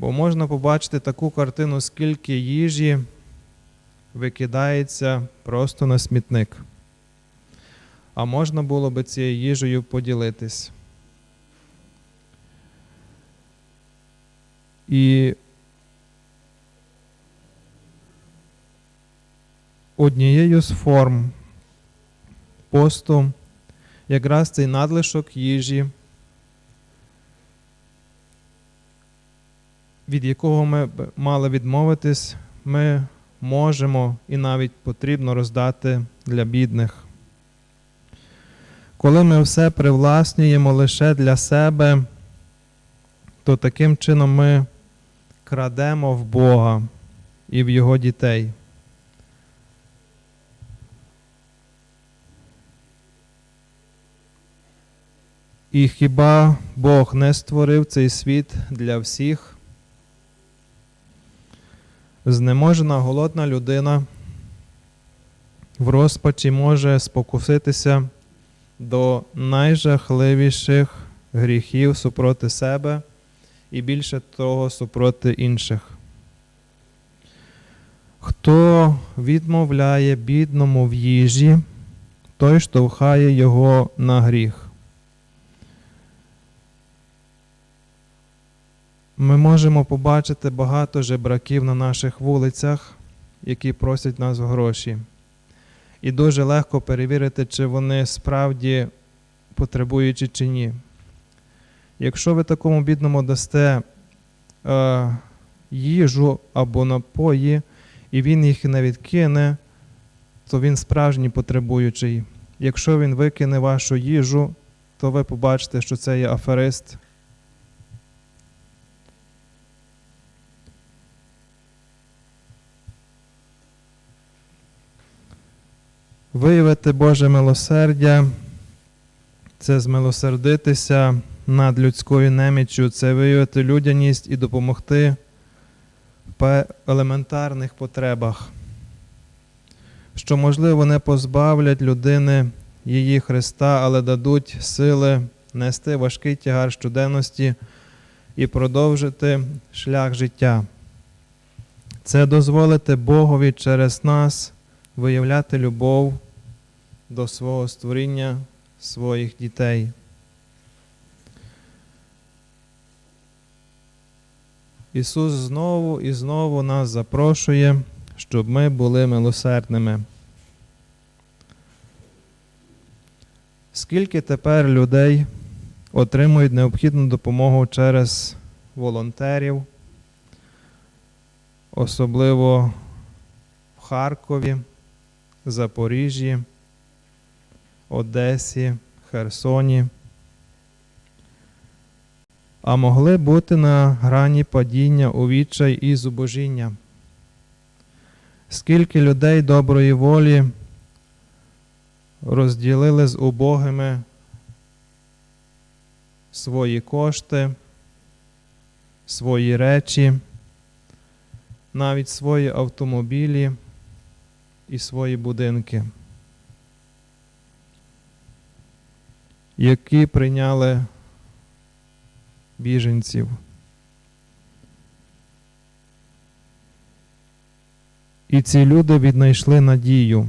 Бо можна побачити таку картину, скільки їжі викидається просто на смітник. А можна було би цією їжею поділитись. І однією з форм посту якраз цей надлишок їжі, від якого ми б мали відмовитись, ми можемо і навіть потрібно роздати для бідних. Коли ми все привласнюємо лише для себе, то таким чином ми крадемо в Бога і в Його дітей. І хіба Бог не створив цей світ для всіх? Знеможена голодна людина в розпачі може спокуситися до найжахливіших гріхів супроти себе і більше того супроти інших. Хто відмовляє бідному в їжі, той штовхає його на гріх. Ми можемо побачити багато жебраків на наших вулицях, які просять нас гроші. І дуже легко перевірити, чи вони справді потребуючі чи ні. Якщо ви такому бідному дасте е, їжу або напої, і він їх не відкине, то він справжній потребуючий. Якщо він викине вашу їжу, то ви побачите, що це є аферист. Виявити Боже милосердя це змилосердитися над людською неміччю, це виявити людяність і допомогти в елементарних потребах, що, можливо, не позбавлять людини її Христа, але дадуть сили нести важкий тягар щоденності і продовжити шлях життя. Це дозволити Богові через нас виявляти любов до свого створіння, своїх дітей. Ісус знову і знову нас запрошує, щоб ми були милосердними. Скільки тепер людей отримують необхідну допомогу через волонтерів, особливо в Харкові, Запоріжжі, Одесі, Херсоні, а могли бути на грані падіння у відчай і зубожіння. Скільки людей доброї волі розділили з убогими свої кошти, свої речі, навіть свої автомобілі і свої будинки, які прийняли біженців. І ці люди віднайшли надію.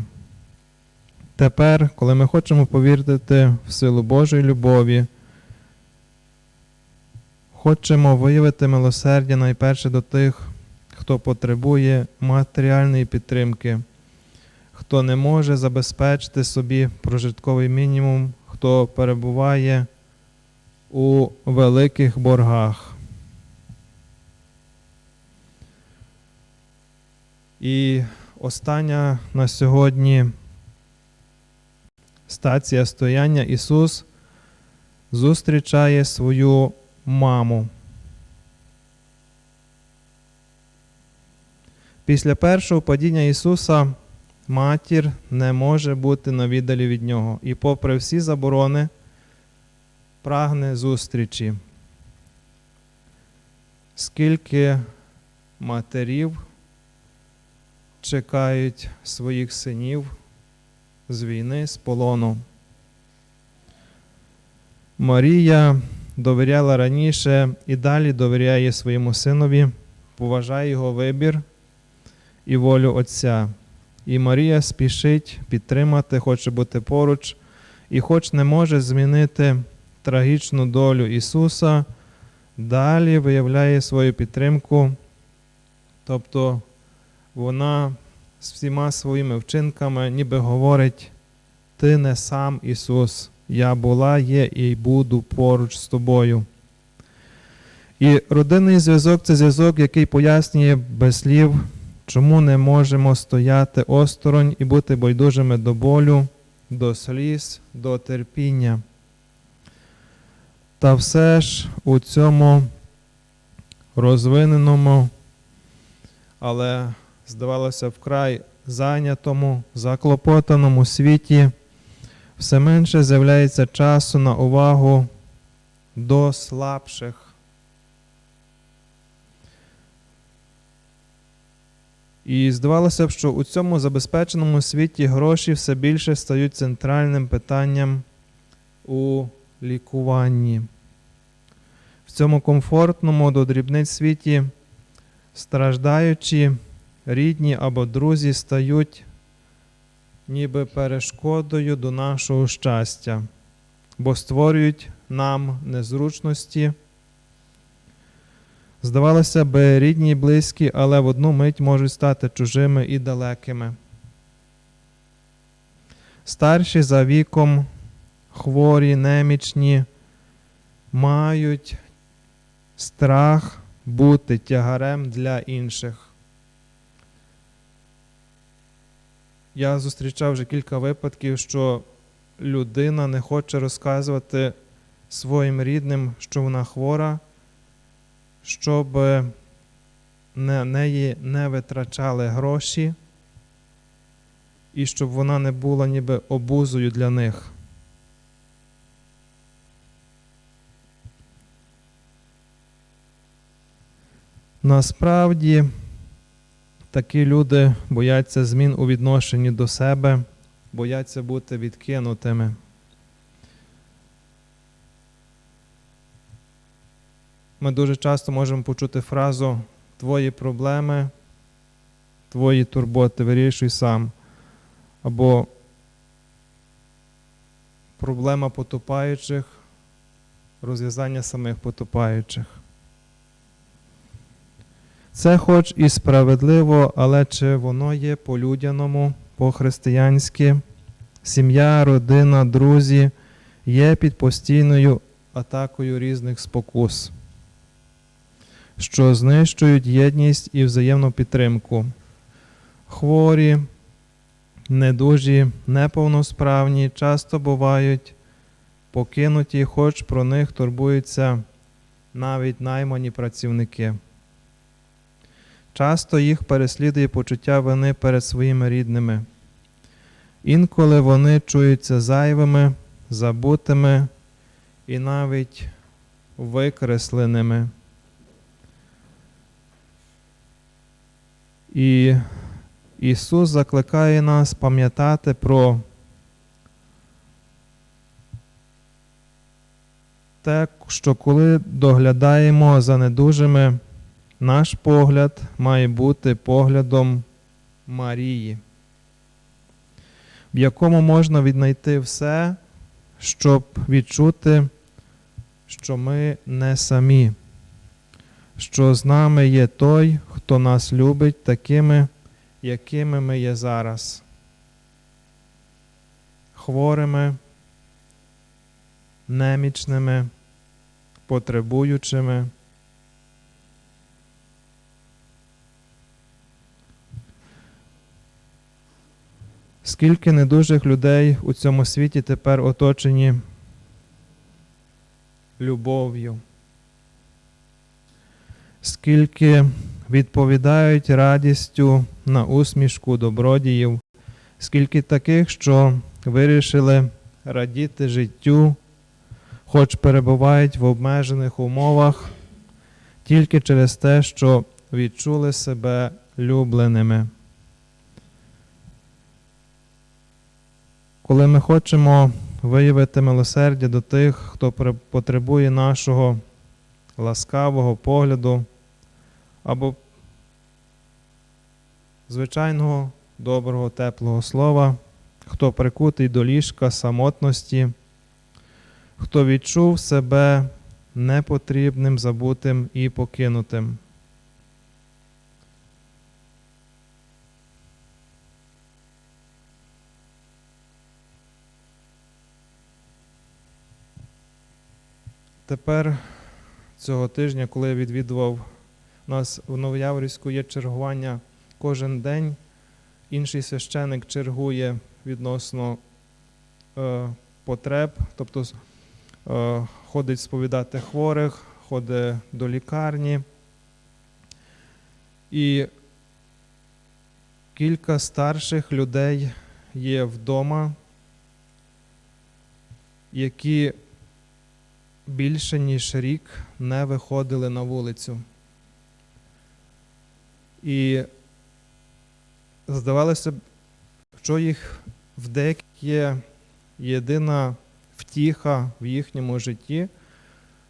Тепер, коли ми хочемо повірити в силу Божої любові, хочемо виявити милосердя найперше до тих, хто потребує матеріальної підтримки, хто не може забезпечити собі прожитковий мінімум, хто перебуває у великих боргах. І остання на сьогодні стація стояння Ісус зустрічає свою маму. Після першого падіння Ісуса матір не може бути навідалі від Нього. І попри всі заборони, прагне зустрічі. Скільки матерів чекають своїх синів з війни, з полону. Марія довіряла раніше і далі довіряє своєму синові, поважає його вибір і волю Отця. І Марія спішить підтримати, хоче бути поруч, і хоч не може змінити трагічну долю Ісуса, далі виявляє свою підтримку, тобто вона з всіма своїми вчинками ніби говорить: Ти не сам Ісус, я була, є і буду поруч з тобою. І родинний зв'язок це зв'язок, який пояснює без слів, чому не можемо стояти осторонь і бути байдужими до болю, до сліз, до терпіння. Та все ж у цьому розвиненому, але, здавалося, вкрай зайнятому, заклопотаному світі все менше з'являється часу на увагу до слабших. І здавалося б, що у цьому забезпеченому світі гроші все більше стають центральним питанням у лікуванні. В цьому комфортному до дрібниць світі страждаючі, рідні або друзі стають ніби перешкодою до нашого щастя, бо створюють нам незручності. Здавалося б, рідні і близькі, але в одну мить можуть стати чужими і далекими. Старші за віком, хворі, немічні, мають страх бути тягарем для інших. Я зустрічав вже кілька випадків, що людина не хоче розказувати своїм рідним, що вона хвора, щоб на неї не витрачали гроші і щоб вона не була ніби обузою для них. Насправді такі люди бояться змін у відношенні до себе, бояться бути відкинутими. Ми дуже часто можемо почути фразу Твої проблеми, твої турботи вирішуй сам. Або проблема потопаючих, розв'язання самих потопаючих. Це хоч і справедливо, але чи воно є по-людяному, по-християнськи, сім'я, родина, друзі є під постійною атакою різних спокус, що знищують єдність і взаємну підтримку. Хворі, недужі, неповносправні часто бувають покинуті, хоч про них турбуються навіть наймані працівники. Часто їх переслідує почуття вини перед своїми рідними. Інколи вони чуються зайвими, забутими і навіть викресленими. І Ісус закликає нас пам'ятати про те, що коли доглядаємо за недужими, наш погляд має бути поглядом Марії, в якому можна віднайти все, щоб відчути, що ми не самі, що з нами є той, хто нас любить такими, якими ми є зараз, хворими, немічними, потребуючими. Скільки недужих людей у цьому світі тепер оточені любов'ю, скільки відповідають радістю на усмішку добродіїв, скільки таких, що вирішили радіти життю, хоч перебувають в обмежених умовах, тільки через те, що відчули себе любленими. Коли ми хочемо виявити милосердя до тих, хто потребує нашого ласкавого погляду або звичайного доброго, теплого слова, хто прикутий до ліжка самотності, хто відчув себе непотрібним, забутим і покинутим. Тепер цього тижня, коли я відвідував у нас в Новояворівську є чергування кожен день. Інший священик чергує відносно е, потреб, тобто е, ходить сповідати хворих, ходить до лікарні. І кілька старших людей є вдома, які більше ніж рік не виходили на вулицю. І здавалося б, що їх в деяких єдина втіха в їхньому житті,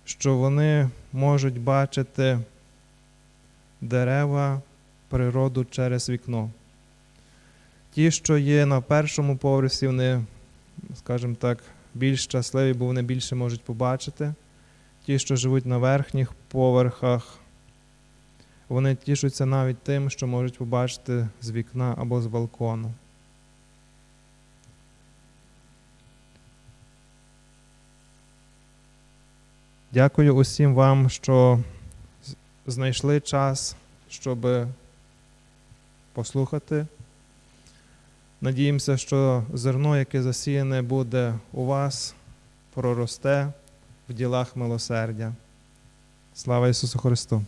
що вони можуть бачити дерева, природу через вікно. Ті, що є на першому поверсі, вони, скажімо так, більш щасливі, бо вони більше можуть побачити. Ті, що живуть на верхніх поверхах, вони тішуться навіть тим, що можуть побачити з вікна або з балкону. Дякую усім вам, що знайшли час, щоб послухати. Надіємося, що зерно, яке засіяне буде у вас, проросте в ділах милосердя. Слава Ісусу Христу!